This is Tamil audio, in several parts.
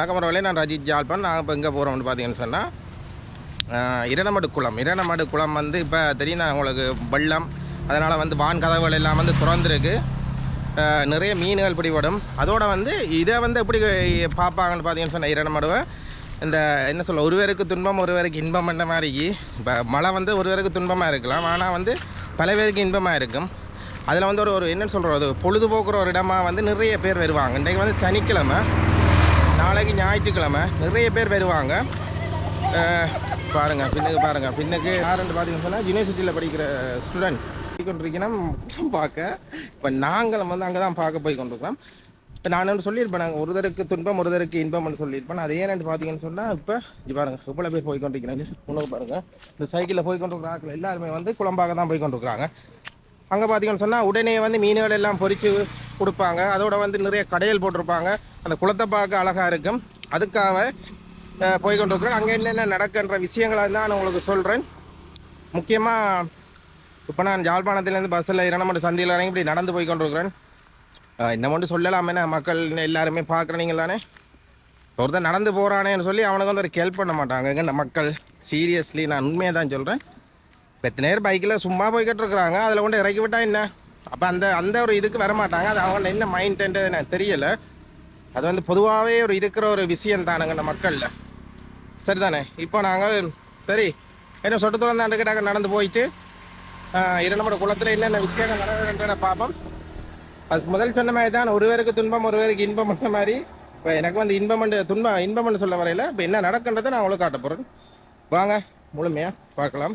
வணக்கம் வரவில்லை நான் ரஜித் ஜால்பன் நாங்கள் இப்போ எங்கே போகிறோம்னு பார்த்தீங்கன்னு சொன்னால் இரணமடு குளம். இரணமடு குளம் வந்து இப்போ தெரியும் தான் உங்களுக்கு? வெள்ளம். அதனால் வந்து வான் கதவுகள் எல்லாம் வந்து திறந்துருக்கு. நிறைய மீன்கள் பிடிபடும். அதோட வந்து இதை வந்து எப்படி பார்ப்பாங்கன்னு பார்த்தீங்கன்னு சொன்னால் இரணமடுவை. இந்த என்ன சொல்ல ஒருவருக்கு துன்பம் ஒருவருக்கு இன்பம் பண்ண மாதிரி. இப்போ மழை வந்து ஒருவருக்கு துன்பமாக இருக்கலாம். ஆனால் வந்து பல பேருக்கு இன்பமாக இருக்கும். அதில் வந்து ஒரு ஒரு என்னன்னு சொல்கிறது பொழுதுபோக்குற ஒரு இடமா வந்து நிறைய பேர் வருவாங்க. இன்றைக்கு வந்து சனிக்கிழமை. நாளைக்கு ஞாயிற்றுக்கிழமை நிறைய பேர் வருவாங்க. பாருங்கள் பின்னுக்கு பாருங்கள் பின்னுக்கு யாருன்னு பார்த்தீங்கன்னு சொன்னால் யூனிவர்சிட்டியில் படிக்கிற ஸ்டூடெண்ட்ஸ் கொண்டிருக்கணும் பார்க்க. இப்போ நாங்களும் வந்து அங்கே தான் பார்க்க போய் கொண்டிருக்கிறோம். இப்போ நான் ஒன்று சொல்லியிருப்பேன் நாங்கள் ஒருதருக்கு துன்பம் ஒருதருக்கு இன்பம்னு சொல்லியிருப்பேன். அது ஏன்னு பார்த்தீங்கன்னு சொன்னால் இப்போ இது பாருங்கள் இவ்வளோ பேர் போய் கொண்டிருக்கிறாங்க. உணவு பாருங்கள் இந்த சைக்கிளில் போய் கொண்டிருக்கிற ஆட்கள் எல்லாருமே வந்து குழம்பாக தான் போய் கொண்டிருக்கிறாங்க. அங்கே பார்த்தீங்கன்னு சொன்னால் உடனே வந்து மீன்கள் எல்லாம் பொறிச்சு கொடுப்பாங்க. அதோட வந்து நிறைய கடையல் போட்டிருப்பாங்க. அந்த குளத்தை பார்க்க அழகாக இருக்கும். அதுக்காக போய் கொண்டிருக்கிறோம் அங்கே என்னென்ன நடக்கின்ற விஷயங்களை தான் நான் உங்களுக்கு சொல்கிறேன் முக்கியமாக இப்போ நான் யாழ்ப்பாணத்துலேருந்து பஸ்ஸில் இரணமண்டு சந்தையில் இறங்கி இப்படி நடந்து போய் கொண்டிருக்கிறேன் என்ன மட்டும் சொல்லலாமே மக்கள் எல்லாருமே பார்க்குறீங்களானே ஒருத்தர் நடந்து போகிறானேன்னு சொல்லி அவனுக்கு வந்து ஒரு ஹெல்ப் பண்ண மாட்டாங்க. இந்த மக்கள் சீரியஸ்லி நான் உண்மையை தான் சொல்கிறேன் எத்தனை பேர் பைக்கில் சும்மா போய்கிட்டு இருக்கிறாங்க. அதில் கொண்டு இறக்கி விட்டா என்ன? அப்போ அந்த அந்த ஒரு இதுக்கு வர மாட்டாங்க. அது அவங்க என்ன மைண்ட்ன்றது எனக்கு தெரியலை. அது வந்து பொதுவாகவே ஒரு இருக்கிற ஒரு விஷயம் தானுங்க இந்த மக்களில். சரிதானே? இப்போ நாங்கள் சரி என்ன சொட்டு தூரம் தான் அண்டுக்கிட்டாங்க நடந்து போயிட்டு இரண்டு குளத்தில் என்னென்ன விஷயங்கள் நடக்குதுன்றத பார்ப்போம். அது முதல் சொன்ன மாதிரி தான் ஒருவருக்கு துன்பம் ஒருவருக்கு இன்பம் பண்ண மாதிரி. இப்போ எனக்கு வந்து இன்பம் துன்பம் இன்பம்னு சொல்ல வரையில இப்போ என்ன நடக்குன்றதை நான் உங்களுக்கு காட்ட போகிறேன் வாங்க முழுமையாக பார்க்கலாம்.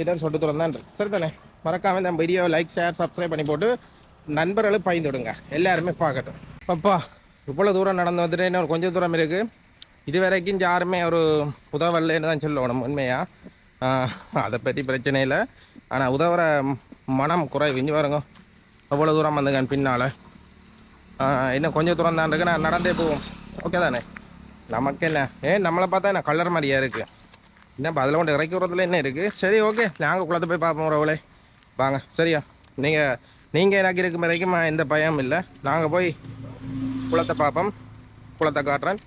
இதான் சொல்லிட்டு திறந்தான் சரி தானே மறக்காம இந்த வீடியோ லைக் ஷேர் சப்ஸ்கிரைப் பண்ணி போட்டு நண்பர்களும் பயந்து விடுங்க. எல்லாருமே பார்க்கட்டும். அப்பா இவ்வளோ தூரம் நடந்து வந்துட்டு இன்னும் கொஞ்சம் தூரம் இருக்குது இது வரைக்கும் யாருமே ஒரு உதவலைன்னு தான் சொல்லணும் உண்மையாக அதை பற்றி பிரச்சனை இல்லை. ஆனால் உதவுற மனம் குறைவு. இஞ்சி பாருங்க. அவ்வளோ தூரம் வந்துங்க பின்னால். இன்னும் கொஞ்சம் தூரம் தான் இருக்கு. நான் நடந்தே போவோம். ஓகே தானே? நமக்கு என்ன? ஏன் நம்மளை பார்த்தா என்ன? கலர் மாதிரியாக இருக்குது என்ன அதில் கொண்டு இறக்கி விட்றதுல என்ன இருக்குது சரி ஓகே. நாங்கள் குளத்தை போய் பார்ப்போம் ரவுளே வாங்க சரியா? நீங்கள் நீங்கள் எனக்கு இருக்கும் வரைக்கும் எந்த பயம் இல்லை. நாங்கள் போய் குளத்தை பார்ப்போம். குளத்தை காட்டுறேன்.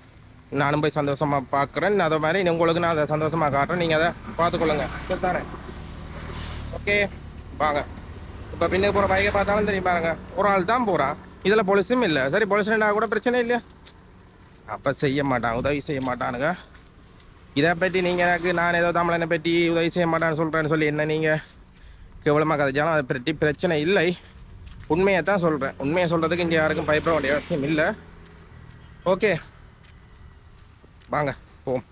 நானும் போய் சந்தோஷமாக பார்க்குறேன். அதே மாதிரி உங்களுக்கு நான் அதை சந்தோஷமாக காட்டுறேன். நீங்கள் அதை பார்த்துக்கொள்ளுங்க சரி தானே ஓகே வாங்க. இப்போ பின்னுக்கு போகிற பைக்கை பார்த்தாலும் தெரியும் பாருங்க. ஒரு ஆள் தான் போகிறான் இதில் பொலிசும் இல்லை. சரி பொலிசுனா கூட பிரச்சனை இல்லையா? அப்போ செய்ய மாட்டான் உதவி செய்ய மாட்டானுங்க. இதை பற்றி நீங்கள் எனக்கு நான் ஏதோ தமிழனை பற்றி உதவி செய்ய மாட்டேன்னு சொல்கிறேன்னு சொல்லி என்ன நீங்கள் கேவலமாக கதைச்சாலும் அதை பற்றி பிரச்சனை இல்லை. உண்மையை தான் சொல்கிறேன் உண்மையை சொல்கிறதுக்கு இங்கே யாருக்கும் பயப்பட வேண்டிய அவசியம் இல்லை. ஓகே. வாங்க போம்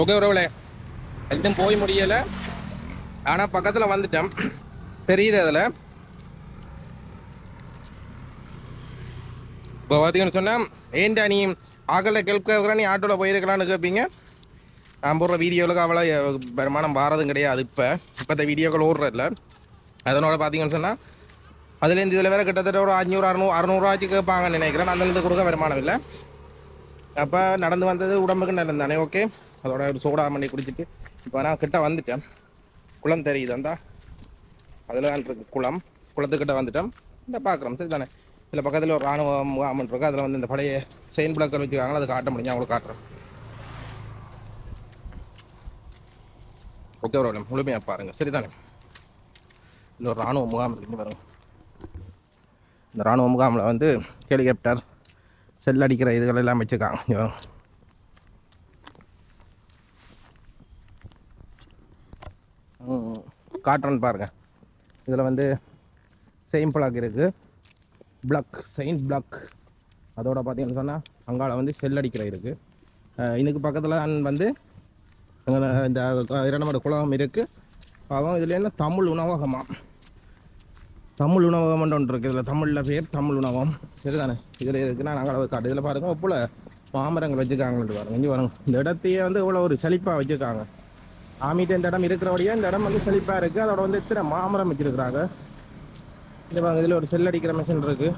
ஓகே உறவுகளே. இன்னும் போய் முடியலை. ஆனால் பக்கத்தில் வந்துட்டேன். தெரியுது அதில். இப்போ பார்த்தீங்கன்னு சொன்னால் ஏன்டா நீ ஆகலை கேட்க நீ ஆட்டோவில் போயிருக்கலான்னு கேட்பீங்க நான் போடுற வீடியோவுக்கு அவ்வளோ வருமானம் வாரதும் கிடையாது இப்போ. இப்போ இந்த வீடியோக்கள் ஓடுறதில்ல. அதனோட பார்த்தீங்கன்னு சொன்னால் அதுலேருந்து இதில் வேறு கிட்டத்தட்ட ஒரு அஞ்சூறு அறநூறு அறநூறுவாச்சு கேட்பாங்கன்னு நினைக்கிறேன். அதுலேருந்து கொடுக்க வருமானம் இல்லை. அப்போ நடந்து வந்தது உடம்புக்கு நல்லது தானே ஓகே? அதோட ஒரு சோடா பண்ணி குடிச்சிட்டு இப்போ நான் கிட்ட வந்துட்டேன். குளம் தெரியுது அந்த அதில் தான் இருக்கு குளம். குளத்துக்கிட்ட வந்துட்டோம் இந்த பார்க்குறோம். சரி தானே இதில் பக்கத்தில் ஒரு ராணுவ முகாம் இருக்கு. அதில் வந்து இந்த பழைய செயின் பிளாக்கர் வச்சுருக்காங்களா அதை காட்ட முடியும்? அவங்களுக்கு காட்டுறேன். ஓகே ஒரு முழுமையாக பாருங்கள் சரிதானே? இல்லை ஒரு ராணுவ முகாம் இருக்குன்னு பாருங்க இந்த ராணுவ முகாமில் வந்து ஹெலிகாப்டர் செல் அடிக்கிற இதுகள் எல்லாம் வச்சுருக்காங்க. காட்டுறேன்னு பாருங்கள் இதில் வந்து செயின் பிளாக் இருக்குது பிளாக் செயின் பிளாக் அதோட பார்த்தீங்கன்னு சொன்னால் அங்கால வந்து செல் அடிக்கிற இருக்குது இதுக்கு பக்கத்தில் வந்து இந்த இரண்டமட குளம் இருக்குது அவன் இதில் என்ன? தமிழ் உணவகமாக தமிழ் உணவகம் ஒன்று இருக்குது இதில் தமிழில் பேர் தமிழ் உணவகம். சரிதானே? இதில் இருக்குன்னா நாங்கள் காட்டு. இதில் பாருங்கள் ஒப்புல மாமரங்கள் வச்சுருக்காங்கன்ட்டு பாருங்க. இங்கே பாருங்க. இந்த இடத்தையே வந்து இவ்வளோ ஒரு செழிப்பாக வச்சுருக்காங்க. ஆமிட்டு இந்த இடம் இருக்கிறபடியே இந்த இடம் வந்து செழிப்பாக இருக்குது அதோட வந்து இத்தனை மாமரம் வச்சுருக்குறாங்க? இந்த பாருங்க இதில் ஒரு செல் அடிக்கிற மிஷின் இருக்குது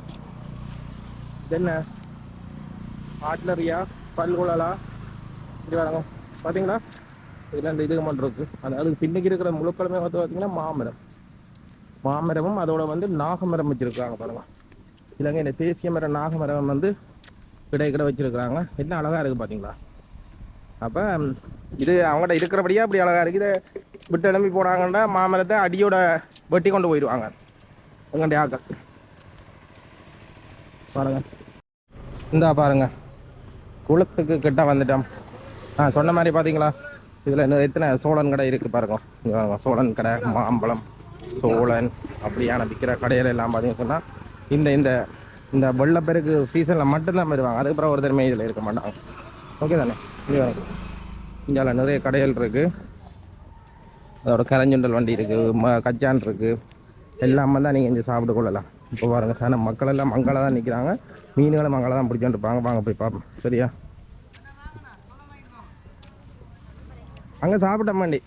இது என்ன? ஆட்லரியா பல்குழலா இது பாருங்க பார்த்தீங்களா இதில் இந்த இது மட்டும் இருக்குது அது அதுக்கு பின்னுக்கு இருக்கிற முழுக்களுமே வந்து பார்த்தீங்கன்னா மாமரம். மாமரமும் அதோட வந்து நாகமரம் வச்சுருக்காங்க பாருங்க. இல்லைங்க இந்த தேசிய மரம் நாகமரம் வந்து கிடை கிடை வச்சிருக்கிறாங்க. என்ன அழகா இருக்கு பாத்தீங்களா? அப்போ இது அவங்கள்ட்ட இருக்கிறபடியே அப்படி அழகா இருக்கு. இதை விட்டு எழும்பி போனாங்கன்னா மாமரத்தை அடியோட வெட்டி கொண்டு போயிடுவாங்க எங்கள்டைய ஆக்கள் பாருங்க. இந்தா பாருங்க. குளத்துக்கு கிட்ட வந்துட்டோம். ஆ சொன்ன மாதிரி பார்த்தீங்களா இதில் இன்னும் எத்தனை சோழன் கடை இருக்குது பாருங்க. சோழன் கடை மாம்பழம் சோழன் அப்படியான விற்கிற கடையில எல்லாம் பார்த்தீங்கன்னு சொன்னால் இந்த இந்த இந்த வெள்ளப்பெருக்கு சீசனில் மட்டும்தான் வருவாங்க. அதுக்கப்புறம் ஒரு திறமை இதில் இருக்க மாட்டாங்க. ஓகே தானே? இங்கே இந்தியாவில் நிறைய கடைகள் இருக்குது அதோட கரைஞ்சுண்டல் வண்டி இருக்குது ம கச்சான் இருக்குது எல்லாமே தான் நீங்கள் இங்கே சாப்பிட்டு கொள்ளலாம். இப்போ பாருங்க சார் மக்கள் எல்லாம் மங்களாக தான் நிற்கிறாங்க மீன்களும் மங்களாக தான் பிடிச்சோன்ட்டு இருப்பாங்க. வாங்க போய் பார்ப்போம் சரியா? அங்கே சாப்பிட்ட மாண்டி.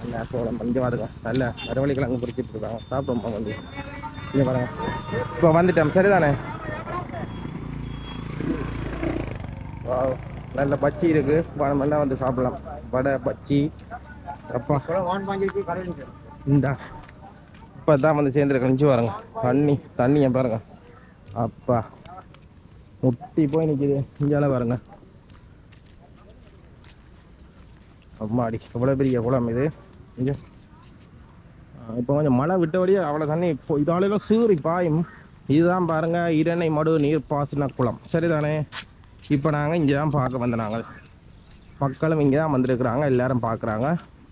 நல்ல சோளம் பஞ்சம் அதுங்க நல்ல வரவழிகள் அங்கே பிடிச்சிட்டு இருக்காங்க. சாப்பிடுவோம் வந்து. இங்கே பாருங்க. இப்போ வந்துட்டோம். சரிதானே? நல்ல பச்சி இருக்கு. பழமெல்லாம் வந்து சாப்பிடலாம். வடை பச்சி அப்பா. இந்தா. இப்போ தான் வந்து சேர்ந்துருக்க நினச்சி பாருங்க. தண்ணி தண்ணியை பாருங்க. அப்பா. முட்டி போய் நிற்கிது இங்கால பாருங்க. அம்மாடி எவ்வளோ பெரிய குளம் இது? இங்கே. இப்போ கொஞ்சம் மழை விட்டபடியே அவ்வளோ தண்ணி இப்போ இதாலெல்லாம் சீறி பாயும். இதுதான் பாருங்க இரணை மடு நீர் பாசன குளம். சரிதானே? இப்போ நாங்கள் இங்கே தான் பார்க்க வந்த நாங்கள். மக்களும் இங்கே தான் வந்திருக்கிறாங்க எல்லாரும் பார்க்குறாங்க.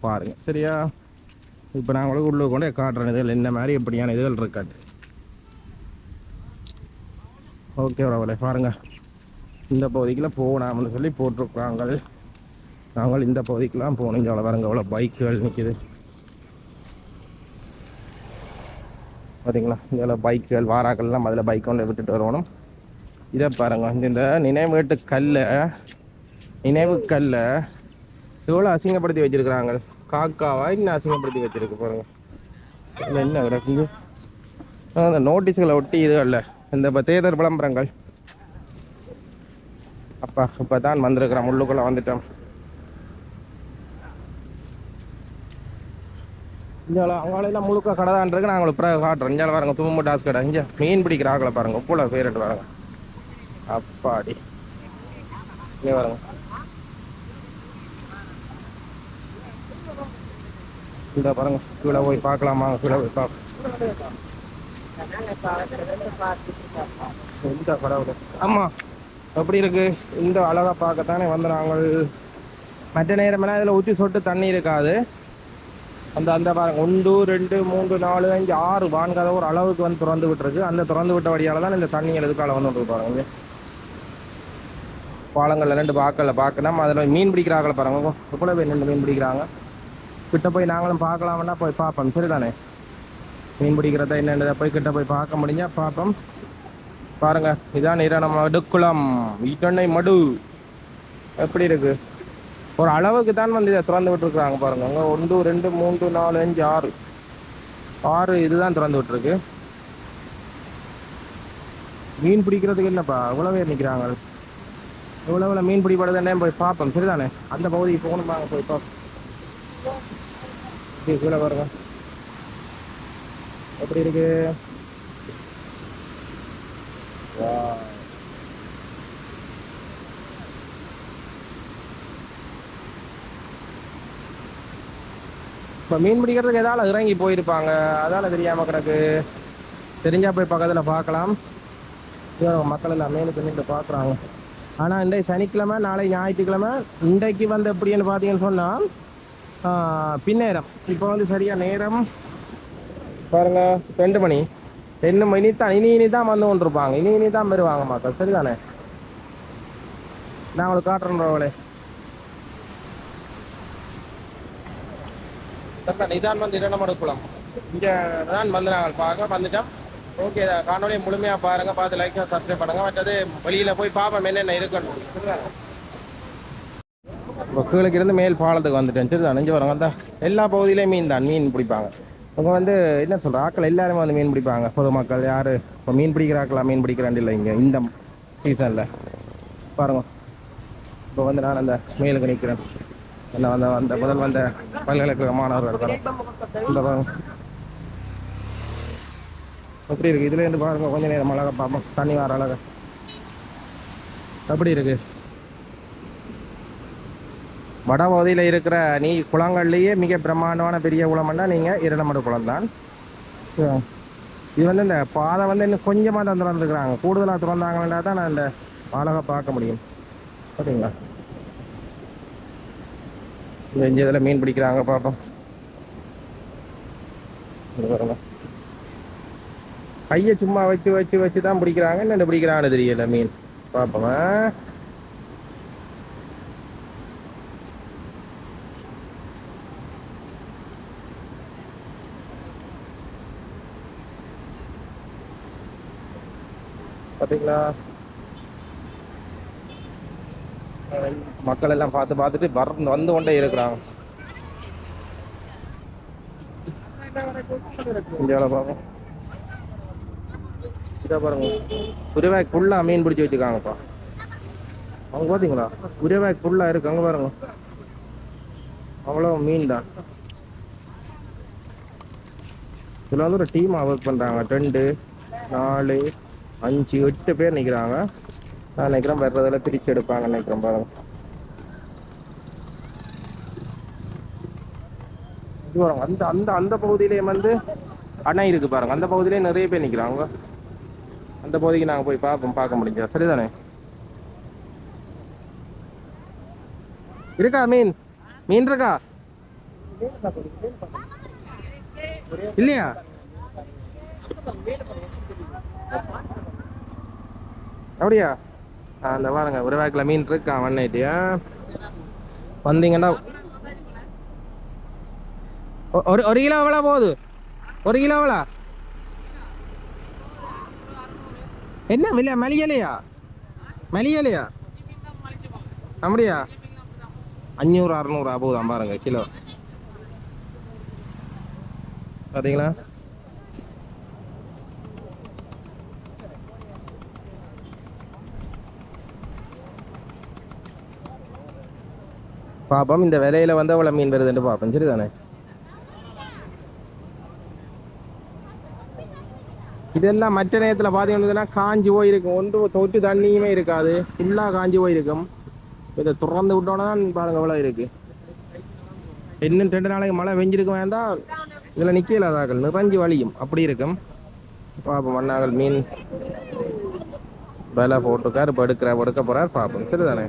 பாருங்கள் சரியா? இப்போ நாங்களுக்கு உள்ளே கொண்டு காட்டுறேன். இதுகள் என்ன மாதிரி எப்படியான இதுகள் இருக்காது ஓகே வரவளே பாருங்கள் இந்த பகுதிக்கெல்லாம் போகலாம்னு சொல்லி போட்டிருக்கிறாங்க நாங்கள் இந்த பகுதிக்கெல்லாம் போகணும். இங்கே அவ்வளோ பாருங்க அவ்வளோ பைக்குகள் நிற்கிது பார்த்தீங்களா இதில் பைக்குகள் வாராக்கள்லாம் அதில் பைக் கொண்டு விட்டுட்டு வரணும். இதை பாருங்கள் இந்த இந்த கல்லை நினைவு கல்லை எவ்வளோ அசிங்கப்படுத்தி வச்சிருக்கிறாங்க? காக்காவா? இன்னும் அசிங்கப்படுத்தி வச்சிருக்கு பாருங்க. என்ன கிடக்குது? ஆ, இந்த நோட்டீஸ்களை ஒட்டி இதுகள்ல இந்த இப்போ தேர்தல் விளம்பரங்கள். அப்பா இப்போ தான் வந்திருக்கிறோம். உள்ளுக்குள்ளே வந்துட்டோம். இஞ்சால அவங்களெல்லாம் முழுக்க கடை தான் இருக்கு நாங்கள் பிறகு காட்டுறோம் இஞ்சால பாருங்க தும்பு டாஸ் கடை. இங்கே மீன் பிடிக்கிற ஆக்களை பாருங்க. உப்புல பேரிட்டு பாருங்க. அப்பாடி. இங்கே பாருங்க. இந்த பாருங்க. கீழே போய் பார்க்கலாமா கீழே போய் பார்க்க எந்த கடவுள். ஆமா எப்படி இருக்கு? இந்த அழகா பார்க்கத்தானே வந்து நாங்கள் மற்ற நேரமெல்லாம் இதில் ஊற்றி சொட்டு தண்ணி இருக்காது. அந்த அந்த பாருங்க. ஒன்று ரெண்டு மூன்று நாலு அஞ்சு ஆறு வான்காத ஒரு அளவுக்கு வந்து திறந்து விட்டுருக்கு. அந்த திறந்து விட்ட வழியால தான் இந்த தண்ணி எழுதுக்கால வந்து விட்டு பாருங்க. பாலங்கள்ல ரெண்டு பாக்கல பார்க்கலாம் அதில் மீன் பிடிக்கிறாங்கள பாருங்க. கூட போய் ரெண்டு மீன் பிடிக்கிறாங்க. கிட்ட போய் நாங்களும் பார்க்கலாம்னா போய் பார்ப்போம். சரிதானே? மீன் பிடிக்கிறத என்னென்னதை போய் கிட்ட போய் பார்க்க முடிஞ்சா பார்ப்போம். பாருங்க இதான் நம்ம மடுக்குளம். ஈட்டெண்ணெய் மடு. எப்படி இருக்கு? ஒரு அளவுக்கு தான் வந்து இதை திறந்து விட்டுருக்குறாங்க பாருங்க. அங்கே ஒன்று ரெண்டு மூன்று நாலு அஞ்சு ஆறு. ஆறு இதுதான் திறந்து விட்டுருக்கு. மீன் பிடிக்கிறதுக்கு இல்லைப்பா இவ்வளோ பேர் நிற்கிறாங்க இவ்வளோ மீன் பிடிப்படுதுன்னே போய் பார்ப்போம். சரிதானே? அந்த பகுதிக்கு போகணும்? போய் பார்ப்போம். இப்படி கீழே பாருங்க எப்படி இருக்கு? Wow. இப்போ மீன் பிடிக்கிறதுக்கு எதால இறங்கி போயிருப்பாங்க. அதால தெரியாம கிடக்கு. தெரிஞ்சா போய் பக்கத்தில் பார்க்கலாம் மக்கள் எல்லாம் மேலுக்கு நின்று பார்க்குறாங்க ஆனால் இன்றைக்கு சனிக்கிழமை நாளை ஞாயிற்றுக்கிழமை இன்றைக்கு வந்து எப்படின்னு பார்த்தீங்கன்னு சொன்னால் பின்னேரம். இப்போ வந்து சரியா நேரம். பாருங்க ரெண்டு மணி. ரெண்டு மணி தான் இனி இனி தான் வந்து கொண்டிருப்பாங்க. இனி இனி தான் வருவாங்க மக்கள். சரிதானே? நான் உங்களுக்கு காட்டுறேன் அவளே. இதான் வந்து இரண்டு குளம் இங்கே தான் வந்து நாங்கள் பார்க்க வந்துட்டோம். ஓகே காணொலியை முழுமையாக பாருங்க. பார்த்து லைக்காக சப்ஸ்கிரைப் பண்ணுங்கள் மற்றது வெளியில் போய் பார்ப்போம். என்னென்ன இருக்குன்னு. சரிதானே? இப்போ கீழே இருந்து மேல் பாலத்துக்கு வந்துட்டேன். சரி தான் நெஞ்சு வரவங்க தான் எல்லா பகுதியிலையும் மீன் தான் மீன் பிடிப்பாங்க. அவங்க வந்து என்ன சொல்கிற ஆக்கள் எல்லாருமே வந்து மீன் பிடிப்பாங்க. பொதுமக்கள் யார்? இப்போ மீன் பிடிக்கிற ஆக்களாக மீன் பிடிக்கிறாண்டு இல்லை இங்கே இந்த சீசனில் பாருங்க. இப்போ வந்து நான் அந்த மேலுக்கு நிற்கிறேன் என்ன வந்த அந்த முதல் வந்த பல்கலைக்கழக மாணவர்கள் இந்த பாருங்க. எப்படி இருக்குது இதுலேருந்து பாருங்கள் கொஞ்சம் நேரம் அழகாக பார்ப்போம் தண்ணி வர அழகாக எப்படி இருக்குது வடபகுதியில் இருக்கிற நீ குளங்கள்லேயே மிக பிரம்மாண்டமான பெரிய குளம்னா நீங்கள் இரண்டமடு குளம் தான் இது வந்து இந்த பாதை வந்து இன்னும் கொஞ்சமாக தான் திறந்துருக்குறாங்க. கூடுதலாக திறந்தாங்கன்னா தான் நான் இந்த அழகை பார்க்க முடியும். இந்த இங்கே இதில் மீன் பிடிக்கிறாங்க பார்ப்போம் கையை சும்மா வச்சு வச்சு வச்சு தான் பிடிக்கிறாங்க. என்ன பிடிக்கிறாங்கன்னு தெரியல மீன். பார்ப்போம் ஆ? மக்கள் எல்லாம் பார்த்து பார்த்துட்டு வர வந்து கொண்டே இருக்கிறாங்க இந்தியாவில் பார்ப்போம் இதை பாருங்க. உருவாய்க்கு ஃபுல்லாக மீன் பிடிச்சி வச்சுருக்காங்கப்பா. அவங்க பார்த்தீங்களா உருவாய்க்கு ஃபுல்லாக இருக்கு. அங்கே பாருங்க. அவ்வளோ மீன் தான் இதில் வந்து ஒரு டீமாக ஒர்க் பண்ணுறாங்க ரெண்டு நாலு அஞ்சு எட்டு பேர் நிற்கிறாங்க நான் நினைக்கிறேன் வர்றதில் பிரித்து எடுப்பாங்க நினைக்கிறேன் பாருங்க. அந்த அந்த அந்த பகுதியிலேயே வந்து அணை இருக்கு பாருங்க. அந்த பகுதியிலே நிறைய பேர் நிற்கிறாங்க அந்த பகுதிக்கு நாங்கள் போய் பார்ப்போம் பார்க்க முடிஞ்சா சரிதானே? இருக்கா மீன்? மீன் இருக்கா? இல்லையா? அப்படியா அந்த பாருங்க ஒரு வேக்கில் மீன் இருக்கான் வண்ணைட்டியா வந்தீங்கன்னா ஒரு ஒரு கிலோ எவ்வளோ போகுது ஒரு கிலோ எவ்வளோ என்ன இல்லையா மலியலையா மலியலையா அப்படியா அஞ்சூறு அறநூறுவா போகுதான் பாருங்க கிலோ பார்த்தீங்களா பாப்போம். இந்த விலையில வந்து அவ்வளோ மீன் வருதுன்னு பார்ப்போம் சரிதானே? இதெல்லாம் மற்ற நேரத்தில் பார்த்தீங்கன்னா காஞ்சி போயிருக்கும். ஒன்று தொட்டு தண்ணியுமே இருக்காது. ஃபுல்லாக காஞ்சி போயிருக்கும். இதை திறந்து விட்டோன்னா தான் பாருங்க அவ்வளோ இருக்கு. இன்னும் ரெண்டு நாளைக்கு மழை வெஞ்சிருக்க வேண்டாம் இதில் நிற்கலாதாக்கள் நிறைஞ்சு வலியும் அப்படி இருக்கும். பார்ப்போம் மண்ணாகல் மீன். விலை போட்டுக்கார் படுக்கிற படுக்க போகிறார் பார்ப்போம் சரிதானே?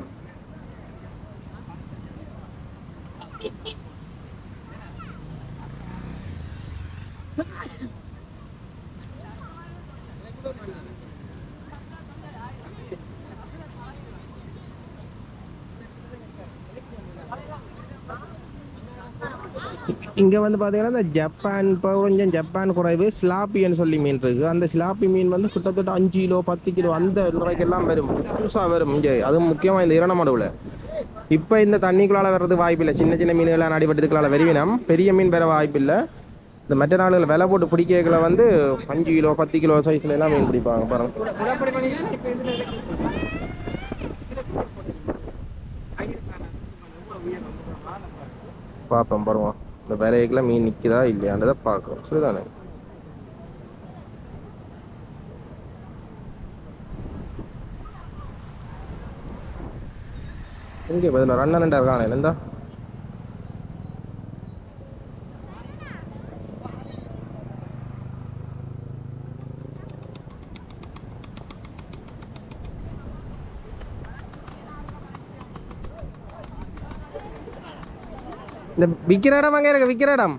இங்கே வந்து பார்த்தீங்கன்னா இந்த ஜப்பான் இப்போ கொஞ்சம் ஜப்பான் குறைவு ஸ்லாப்பின்னு சொல்லி மீன் இருக்குது அந்த ஸ்லாப்பி மீன் வந்து கிட்டத்தட்ட அஞ்சு கிலோ பத்து கிலோ அந்த நிறைக்கெல்லாம் வரும். புதுசாக வரும். இங்கே அதுவும் முக்கியமாக இந்த இரணமடுவில் இப்போ இந்த தண்ணிக்குள்ளால் வர்றது வாய்ப்பில்லை. சின்ன சின்ன மீன்கள்லாம் அடிபட்டதுக்குள்ளால வருவினம் பெரிய மீன் வர வாய்ப்பில்லை. இந்த மற்ற நாடுகள் விலை போட்டு பிடிக்கல வந்து அஞ்சு கிலோ பத்து கிலோ சைஸ்ல எல்லாம் மீன் பிடிப்பாங்க. பாருங்க. பார்ப்போம் பாருங்க. இந்த விலைக்குள்ள மீன் நிற்குதா இல்லையான்றதை பார்க்குறோம் சரிதானே? இங்கே பதில் ஒரு அண்ணன் இருக்கானே என்னந்தா இந்த விற்கிற இடம் அங்கே இருக்கு விற்கிற இடம்.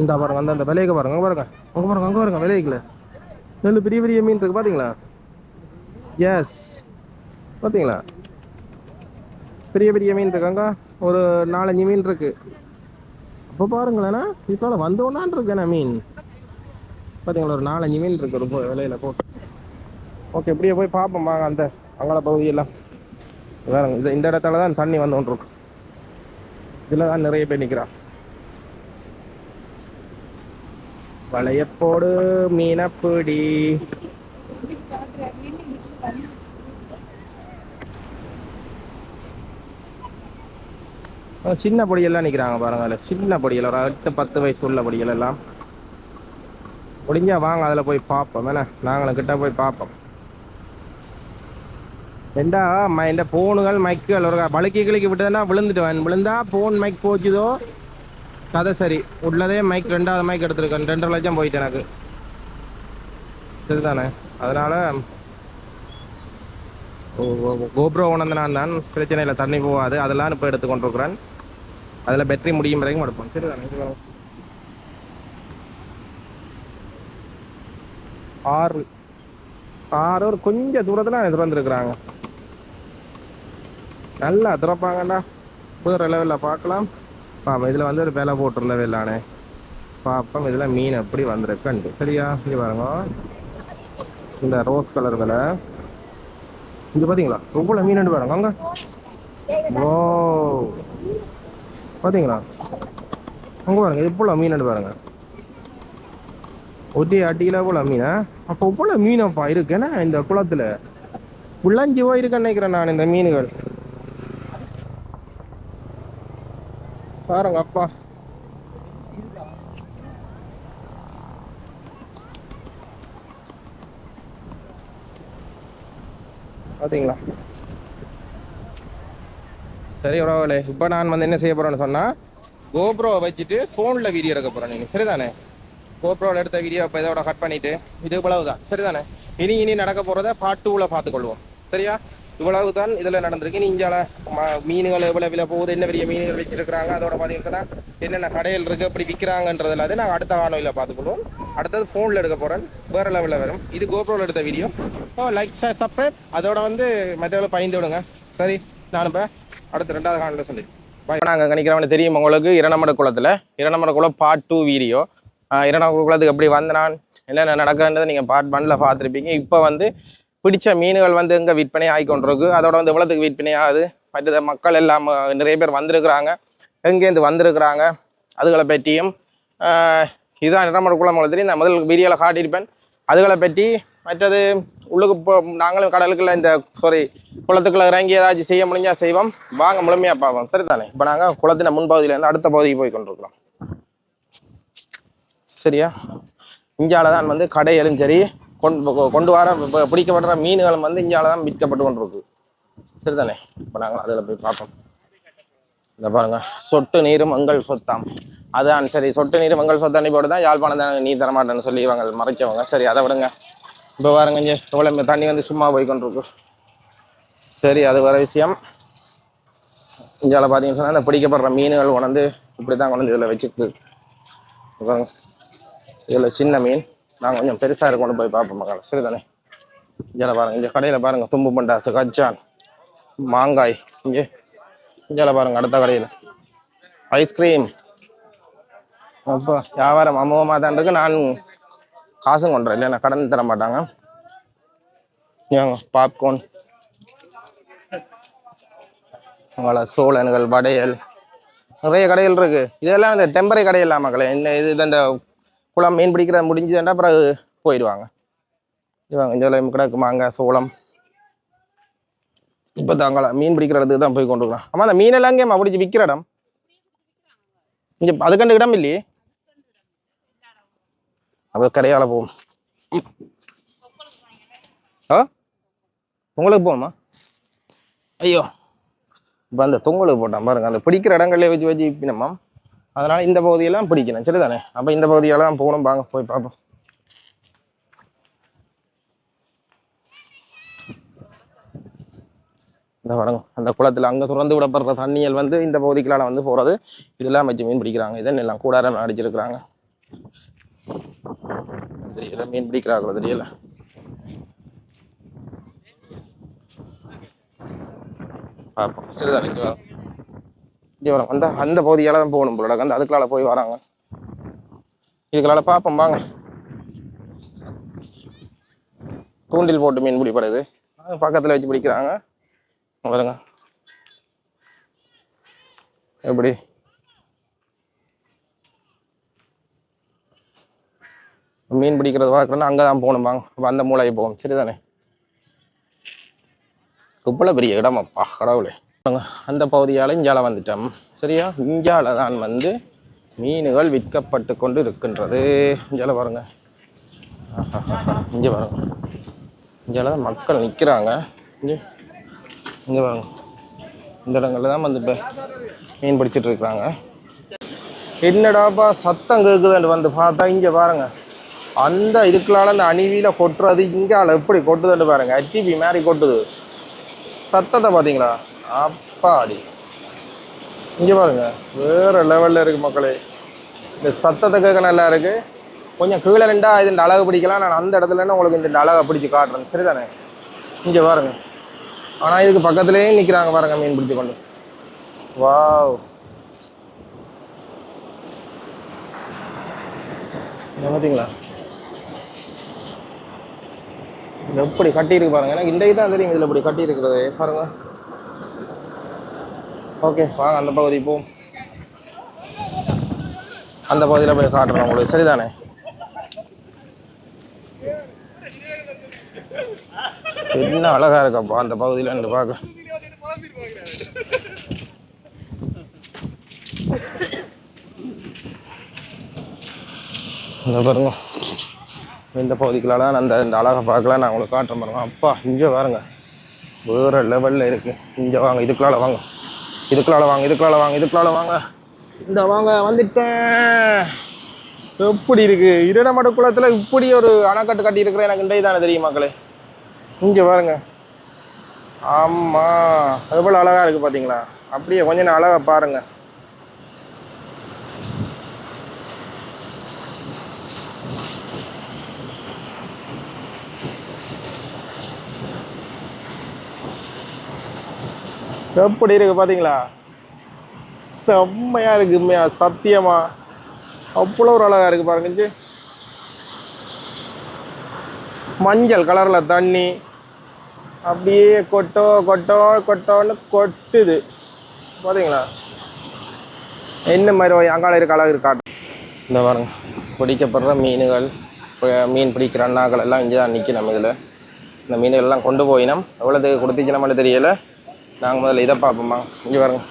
இந்த பாருங்க அந்த அந்த விலைக்கு பாருங்க அங்கே பாருங்க அங்கே பாருங்க அங்கே பாருங்க விலைக்குல நல்ல பெரிய பெரிய மீன் இருக்கு பார்த்தீங்களா எஸ் பார்த்தீங்களா பெரிய பெரிய மீன் இருக்கு அங்க ஒரு நாலஞ்சு மீன் இருக்கு. அப்போ பாருங்களேண்ணா இப்போ வந்தோன்னான் இருக்கேண்ணா மீன்? பார்த்தீங்களா ஒரு நாலஞ்சு மீன் இருக்கு ரொம்ப விலையில போட்டு. ஓகே இப்படியே போய் பார்ப்போம். வாங்க அந்த அங்கல பகுதியெல்லாம். வேற இந்த இந்த இடத்துல தான் தண்ணி வந்து கொண்டு இருக்கும் இதில் தான் நிறைய பேர் நிற்கிறான் வளையப்போடு மீனப்பிடி. சின்ன பொடியெல்லாம் நிற்கிறாங்க பாருங்க அதில் சின்ன பொடியில் ஒரு எட்டு பத்து வயசு உள்ள பொடிகள் எல்லாம். முடிஞ்சா வாங்க அதில் போய் பார்ப்போம். என்ன? நாங்களும் கிட்ட போய் பார்ப்போம். ஏண்டா ம இந்த ஃபோனுகள் மைக்குகள் ஒரு வழுக்கி கிழக்கி விட்டதுன்னா விழுந்துட்டுவேன் விழுந்தா ஃபோன் மைக் போச்சுதோ? கதை சரி. உள்ளதே மைக் ரெண்டாவது மைக் எடுத்திருக்கேன். ரெண்டரை லட்சம் போயிட்டு எனக்கு. சரிதானே? அதனால கோப்ரோ உணர்ந்தனான் தான். பிரச்சனை இல்லை தண்ணி போகாது. அதெல்லாம் இப்போ எடுத்து கொண்டிருக்கிறேன். அதில் பேட்டரி முடியும் வரைக்கும் எடுப்போம். சரிதானே? ஆறு ஆறு ஒரு கொஞ்சம் தூரத்தில் திறந்துருக்குறாங்க. நல்லா திறப்பாங்கண்ணா. புதுற லெவலில் பார்க்கலாம். பாப்பா இதில் வந்து ஒரு வேலை போட்டுருந்த வெள்ளானே பார்ப்போம் இதில் மீன் எப்படி வந்திருக்குன்ட்டு சரியா? இங்கே பாருங்க. இந்த ரோஸ் கலர் விலை இது பார்த்தீங்களா எவ்வளோ மீன் பாருங்க அங்கே. ஓ. பார்த்தீங்களா அங்கே பாருங்க இது இவ்வளோ மீன் பாருங்க. ஒட்டி அடியில் இவ்வளோ மீனா? அப்போ இவ்வளோ மீனப்பா இருக்குன்னா இந்த குளத்தில்? புள்ளஞ்சு போயிருக்கேன்னு நினைக்கிறேன் நான் இந்த மீன்கள். பாருங்க அப்பா பார்த்தீங்களா சரி உறவுகளே இப்போ நான் வந்து என்ன செய்ய போறேன்னு சொன்னா கோப்ரோவை வச்சுட்டு ஃபோனில் வீடியோ எடுக்க போறேன் நீங்கள் சரிதானே? கோப்ரோவில் எடுத்த வீடியோ இப்போ இதோட கட் பண்ணிட்டு இது இவ்வளவு தான் சரிதானே? இனி இனி நடக்க போகிறத பார்ட் டூவில் பார்த்துக்கொள்வோம். சரியா? இவ்வளவு தான் இதில் நடந்திருக்கு. நீ ம- மீன்கள் எவ்வளோ விலை போகுது என்ன பெரிய மீன்கள் வச்சிருக்கிறாங்க அதோட பார்த்தீங்கன்னா என்னென்ன கடைகள் இருக்குது எப்படி விற்கிறாங்கன்றது எல்லாத்தையும் நாங்கள் அடுத்த காணொலியில் பார்த்துக்கொள்வோம். அடுத்தது ஃபோனில் எடுக்க போகிறேன் வேறு லெவலில் வரும். இது கோப்ரோவில் எடுத்த வீடியோ ஓ லைக் ஷேர் சப்ஸ்கிரைப் அதோட வந்து மற்றவங்களை பயந்து விடுங்க. சரி நான் இப்போ அடுத்த ரெண்டாவது காணொலியில் சொல்லி பாய் நாங்கள் கணிக்கிறவனு தெரியும் உங்களுக்கு. இரணமட குளத்தில். இரணமட குளம் பார்ட் டூ வீடியோ இரணமட குளத்துக்கு எப்படி வந்தனான் நான் என்னென்ன நடக்குன்றதை நீங்கள் பார்ட் ஒன்ல பார்த்துருப்பீங்க. இப்போ வந்து பிடிச்ச மீன்கள் வந்து இங்கே விற்பனை ஆகி கொண்டிருக்கு அதோட வந்து எவ்வளோத்துக்கு விற்பனை ஆகுது. மற்ற மக்கள் எல்லாம் நிறைய பேர் வந்திருக்கிறாங்க. எங்கேருந்து வந்திருக்கிறாங்க அதுகளை பற்றியும் இதுதான் இரணமட குளம் உங்களுக்கு தெரியும் நான் முதல் வீடியோவில் காட்டியிருப்பேன். அதுகளை பற்றி மற்றது உள்ளுக்கு இப்போ நாங்களும் கடலுக்குள்ள இந்த சாரி குளத்துக்குள்ள இறங்கி ஏதாச்சும் செய்ய முடிஞ்சால் செய்வோம். வாங்க முழுமையாக பார்ப்போம். சரி தானே இப்போ நாங்கள் குளத்தின் முன்பகுதியிலேருந்து அடுத்த பகுதிக்கு போய் கொண்டிருக்கிறோம். சரியா? இந்தியாவில் தான் வந்து கடையிலும் சரி கொண்டு கொண்டு வர பிடிக்கப்படுற மீன்களும் வந்து இந்தியாவில் தான் விற்கப்பட்டு கொண்டிருக்கு. சரிதானே? இப்போ நாங்கள் அதில் போய் பார்ப்போம். இந்த பாருங்க சொட்டு நீரும் எங்கள் சொத்தாம். அதான் சரி சொட்டு நீரும் எங்கள் சொத்தாண்டி போட்டு தான் யாழ்ப்பாணம் தான் நீ தரமாட்டேன்னு சொல்லி இவங்க மறைச்சவங்க. சரி அதை விடுங்க. இப்போ பாருங்க இங்கே எவ்வளோ தண்ணி வந்து சும்மா போய் கொண்டிருக்கு. சரி அது வர விஷயம். இந்தியாவில் பார்த்தீங்கன்னு சொன்னால் இந்த பிடிக்கப்படுற மீன்கள் கொண்டு இப்படி தான் கொண்டு இதில் வச்சுருக்கு. இதில் சின்ன மீன். நாங்கள் கொஞ்சம் பெருசாக இருக்கணும் போய் பார்ப்போம் மக்களை. சரிதானே? இங்கே பாருங்க இந்த கடையில் பாருங்க தும்பு பண்டாசு கஜான் மாங்காய் இங்கே. இங்கே பாருங்க அடுத்த கடையில். ஐஸ்கிரீம் அப்போ வியாபாரம் அமோகமாக தான் இருக்கு. நான் காசும் கொண்டுறேன் இல்லைன்னா கடன் தர மாட்டாங்க. ஏங்க பாப்கார்ன் உங்களை சோழன்கள் வடையல். நிறைய கடைகள் இருக்குது இதெல்லாம் இந்த டெம்பரரி கடையில் மக்களே? என்ன இது இந்த குளம் மீன் பிடிக்கிறது முடிஞ்சதுன்னா பிறகு போயிடுவாங்க. இவங்க இந்த கிடக்கு மாங்காய் சோளம். இப்போ தாங்களா மீன் பிடிக்கிற இடத்துக்கு தான் போய் கொண்டு வரலாம். ஆமாம் அந்த மீனெல்லாம் எங்கேம்மா பிடிச்சி விற்கிற இடம்? இங்கே கண்டு இடம் இல்லையே? அப்போ கரையால போகும் ஆ? உங்களுக்கு போகணுமா? ஐயோ. இப்போ அந்த தொங்கலுக்கு போட்டான் பாருங்க அந்த பிடிக்கிற இடங்கள்லேயே வச்சு வச்சு விற்பினம்மா அதனால் இந்த பகுதியெல்லாம் பிடிக்கணும். சரிதானே? அப்போ இந்த பகுதியெல்லாம் போகணும். வாங்க போய் பார்ப்போம். இந்த வரங்க அந்த குளத்தில் அங்கே திறந்து விடப்படுற தண்ணிகள் வந்து இந்த பகுதிக்கெல்லாம் வந்து போகிறது இதெல்லாம் வச்சு மீன் பிடிக்கிறாங்க. இதெல்லாம் எல்லாம் கூடாரம் அடிச்சிருக்கிறாங்க. தெரியல மீன் பிடிக்கிறாங்களோ தெரியல. பார்ப்போம். சரிதான்? இங்க வா. அந்த அந்த பகுதியால் தான் போகணும் போல அந்த அதுக்குள்ளால போய் வராங்க. இதுக்குள்ளால பார்ப்போம் வாங்க. தூண்டில் போட்டு மீன் பிடிப்படுது பக்கத்தில் பக்கத்துல வச்சு பிடிக்கிறாங்க. பாருங்க. எப்படி? மீன் பிடிக்கிறது பார்க்குறோன்னா அங்கே தான் போகணும் வாங்க. அப்போ அந்த மூளைக்கு போகும் சரிதானே? இவ்வளோ பெரிய இடமாப்பா கடவுளே. அந்த பகுதியால் இஞ்சால வந்துட்டோம். சரியா? இஞ்சால தான் வந்து மீன்கள் விற்கப்பட்டு கொண்டு இருக்கின்றது இஞ்சால பாருங்க. இங்கே பாருங்க. இஞ்சால தான் மக்கள் நிற்கிறாங்க இங்கே. இங்கே பாருங்க. இந்த இடங்களில் தான் வந்து இப்போ மீன் பிடிச்சிட்டு இருக்கிறாங்க. என்னடாப்பா சத்தம் கேட்குதுன்னு வந்து பார்த்தா இங்கே பாருங்க. அந்த இதுக்குள்ளால அந்த அணிவியில் கொட்டுறது இங்கே எப்படி கொட்டுதுன்னு பாருங்க. அச்சிபி மாதிரி கொட்டுது. சத்தத்தை பார்த்தீங்களா? அப்பாடி இங்கே பாருங்க வேறு லெவலில் இருக்குது மக்களே. இந்த சத்தத்தை கேட்க நல்லா இருக்குது கொஞ்சம் கீழே நின்றா இது இந்த அழகு பிடிக்கலாம். நான் அந்த இடத்துல உங்களுக்கு இந்த அழகை பிடிச்சி காட்டுறேன். சரிதானே? இங்கே பாருங்க. ஆனால் இதுக்கு பக்கத்துலேயே நிற்கிறாங்க பாருங்க மீன் பிடிச்சி கொண்டு. வாவ். பார்த்தீங்களா எப்படி கட்டியிருக்கு பாருங்க. எனக்கு இன்றைக்கு தான் தெரியும் இதில் இப்படி கட்டியிருக்கிறது. பாருங்கள் ஓகே. வாங்க அந்த பகுதி போம் அந்த பகுதியில் போய் காட்டுறேன் உங்களுக்கு. சரிதானே? என்ன அழகா இருக்கப்பா அந்த பகுதியில் நின்று பார்க்க இந்த பாருங்க. இந்த பகுதிக்குள்ளால அந்த இந்த அழகை பார்க்கலாம் நான் உங்களுக்கு காட்டுறேன் பாருங்க. அப்பா இங்கே பாருங்க. வேற லெவலில் இருக்குது இங்கே வாங்க இதுக்குள்ளால வாங்க. இதுக்குள்ளால வாங்க இதுக்குள்ளால வாங்க இதுக்குள்ளால வாங்க. இந்த வாங்க வந்துட்டேன். எப்படி இருக்கு. இரடமட குளத்தில் இப்படி ஒரு அணைக்கட்டு கட்டி இருக்கிற எனக்கு இன்றைக்கு தானே தெரியும் மக்களே. இங்கே பாருங்க. ஆமா. எவ்வளோ அழகா இருக்கு பார்த்தீங்களா அப்படியே கொஞ்ச நேரம் அழகா எப்படி இருக்கு பார்த்தீங்களா செம்மையாக இருக்கு உண்மையா சத்தியமா. அவ்வளோ ஒரு அழகாக இருக்கு பாருங்க மஞ்சள் கலரில் தண்ணி. அப்படியே கொட்டோ கொட்டோ கொட்டோன்னு கொட்டுது. பார்த்தீங்களா என்ன மாதிரி ஒரு அங்கால இருக்க அழகு இருக்கா இந்த பாருங்க பிடிக்கப்படுற மீன்கள் மீன் பிடிக்கிற அண்ணாக்கள் எல்லாம் இங்கே தான் நிற்கணும் இதில். இந்த மீன்கள்லாம் கொண்டு போயினோம் எவ்வளோதுக்கு கொடுத்துக்கணும்னு தெரியல. நாங்கள் முதல்ல இதை பார்ப்போம்மா. இங்கே பாருங்க.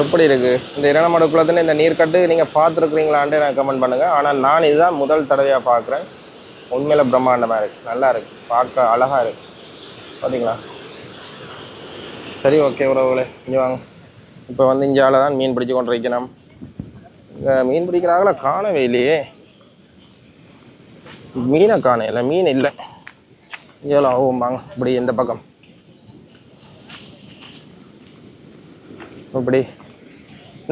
எப்படி இருக்குது இந்த இரணமடு குளத்துன்னு இந்த நீர்க்கட்டு நீங்கள் பார்த்துருக்குறீங்களான்ட்டு நான் கமெண்ட் பண்ணுங்க. ஆனால் நான் இதுதான் முதல் தடவையாக பார்க்குறேன். உண்மையில் பிரம்மாண்டமாக இருக்குது நல்லா இருக்குது பார்க்க அழகாக இருக்குது பார்த்தீங்களா சரி ஓகே உறவுகளே இங்கே வாங்க. இப்போ வந்து இஞ்சால தான் மீன் பிடிச்சி கொண்டு வைக்கணும். மீன் பிடிக்கிறாங்களா? காணவே இல்லையே. மீனை காண இல்லை மீன் இல்லை. எவ்வளோ ஆகும் வாங்க. இப்படி இந்த பக்கம். இப்படி.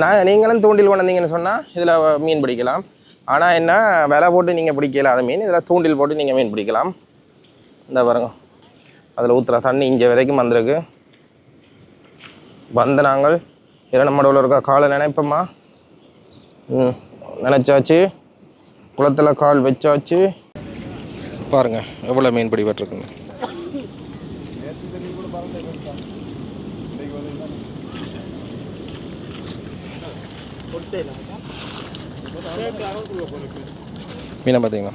நான் நீங்களும் தூண்டில் கொண்டீங்கன்னு சொன்னால் இதில் மீன் பிடிக்கலாம். ஆனால் என்ன விலை போட்டு நீங்கள் பிடிக்கல அந்த மீன் இதில் தூண்டில் போட்டு நீங்கள் மீன் பிடிக்கலாம். இந்த பாருங்க. அதில் ஊற்றுற தண்ணி இங்கே வரைக்கும் வந்திருக்கு. வந்த நாங்கள் இரநம்மடவில் இருக்க? காலை நினைப்போமா? ம் நினச்சாச்சு. குளத்தில் கால் வச்சாச்சு. பாருங்கள் எவ்வளோ மீன் பிடிபட்டுருக்குங்க மீனை பார்த்தீங்களா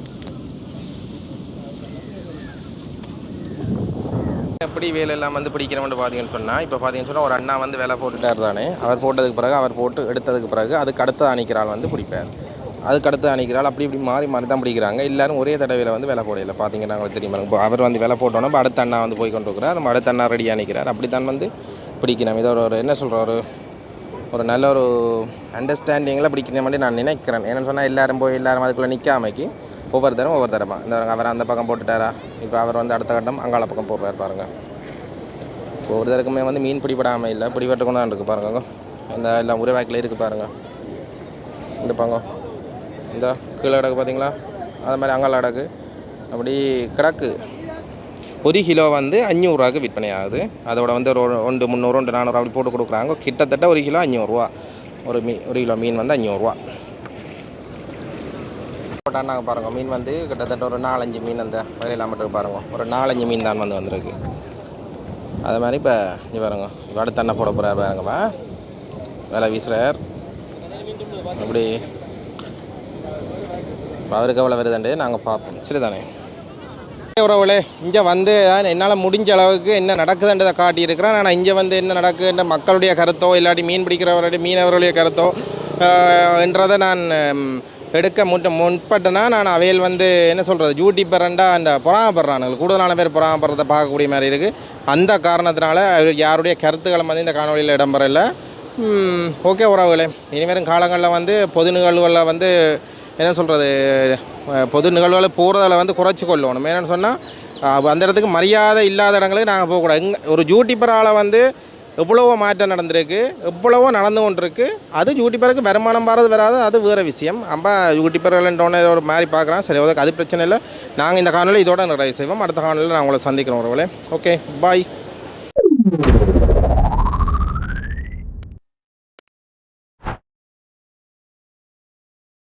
எப்படி வேலை இல்லாமல் வந்து பிடிக்கிறவன் பார்த்தீங்கன்னு சொன்னால் இப்போ பார்த்தீங்கன்னு சொன்னால் ஒரு அண்ணா வந்து வேலை போட்டுட்டார் தானே. அவர் போட்டதுக்கு பிறகு அவர் போட்டு எடுத்ததுக்கு பிறகு அதுக்கு அடுத்த அணிக்கிறாள் வந்து பிடிப்பார். அதுக்கு அடுத்து அணிக்கிறாள் அப்படி இப்படி மாறி மாறி தான் பிடிக்கிறாங்க. எல்லாரும் ஒரே தடவையில் வந்து வேலை போடையில பார்த்தீங்கன்னா அவங்களுக்கு தெரியுமா? இப்போ அவர் வந்து வேலை போட்டோன்னா இப்போ அடுத்த அண்ணா வந்து போய் கொண்டு இருக்கிறார் நம்ம அடுத்த அண்ணா ரெடி அணிக்கிறார். அப்படி தான் வந்து பிடிக்கணும். இதை ஒரு என்ன சொல்கிற ஒரு ஒரு நல்ல ஒரு அண்டர்ஸ்டாண்டிங்கில் பிடிக்கிற மாதிரி நான் நினைக்கிறேன். ஏன்னு சொன்னால் எல்லாரும் போய் எல்லாரும் அதுக்குள்ளே நிற்காமைக்கு ஒவ்வொருத்தரும் ஒவ்வொரு தரமா? இந்த அவர் அந்த பக்கம் போட்டுட்டாரா? இப்போ அவர் வந்து அடுத்த கட்டம் அங்காள பக்கம் போடுறாரு பாருங்கள் இப்போ ஒரு வந்து மீன் பிடிபடாமல் இல்லை பிடிபட்டு இருக்குது பாருங்க இந்த எல்லாம் உருவாக்கில் இருக்குது பாருங்கள் இந்த பங்கம் இந்த கீழே கிடக்கு பார்த்தீங்களா அது மாதிரி அங்காள கிடக்கு அப்படி கிடக்கு. ஒரு கிலோ வந்து அஞ்சூறுரூவாக்கு விற்பனை ஆகுது. அதோட வந்து ஒரு ரெண்டு முந்நூறு ரெண்டு நானூறு அப்படி போட்டு கொடுக்குறாங்க. கிட்டத்தட்ட ஒரு கிலோ அஞ்சூறுரூவா ஒரு மீன் ஒரு கிலோ மீன் வந்து அஞ்சூறுரூவா நாங்கள் பாருங்கள் மீன் வந்து கிட்டத்தட்ட ஒரு நாலஞ்சு மீன் அந்த வரையில மட்டும் பாருங்கள் ஒரு நாலஞ்சு மீன் தான் வந்து வந்திருக்கு. அது மாதிரி இப்போ இங்கே பாருங்க. இப்போ அடுத்து போட போகிறார் பாருங்கப்பா வேலை வீசுகிறார் அப்படி. அவருக்கு எவ்வளோ வருதுண்டு நாங்கள் பார்ப்போம். சரிதானே? உறவுகளே இங்கே வந்து என்னால் முடிஞ்ச அளவுக்கு என்ன நடக்குதுன்றதை காட்டியிருக்கிறேன். ஆனால் இங்கே வந்து என்ன நடக்குன்ற மக்களுடைய கருத்தோ இல்லாட்டி மீன் பிடிக்கிறவருடைய மீனவர்களுடைய கருத்தோ என்றதை நான் எடுக்க முட்ட முன்பட்டனா நான் அவையில் வந்து என்ன சொல்கிறது யூடியூப்பரண்டா அந்த பொறாமப்படுறானுங்க. கூடுதலான பேர் பொறாமப்படுறதை பார்க்கக்கூடிய மாதிரி இருக்குது அந்த காரணத்தினால அவர் யாருடைய கருத்துக்களும் வந்து இந்த காணொலியில் இடம்பெறல. ஓகே உறவுகளே. இனிமேலும் காலங்களில் வந்து பொது நிகழ்வுகளில் வந்து என்ன சொல்கிறது பொது நிகழ்வுகளை போகிறதில் வந்து குறைச்சி கொள்ளணும். என்னென்னு சொன்னால் அந்த இடத்துக்கு மரியாதை இல்லாத இடங்களுக்கு நாங்கள் போகக்கூடாது. இங்கே ஒரு ஜூட்டிப்பரால் வந்து எவ்வளவோ மாற்றம் நடந்திருக்கு எவ்வளவோ நடந்து கொண்டிருக்கு. அது யூடியூப்பருக்கு வருமானம் வர்றது வராது அது வேறு விஷயம். அம்பா யூடியூப்பர்கள்ன்றோன்னு ஒரு மாதிரி பார்க்குறேன் சரி ஓகே அது பிரச்சனை இல்லை. நாங்கள் இந்த காணொலி இதோட நிறைய செய்வோம். அடுத்த காணொலியில் நான் உங்களை சந்திக்கிறோம் ஒருவேளை ஓகே பாய்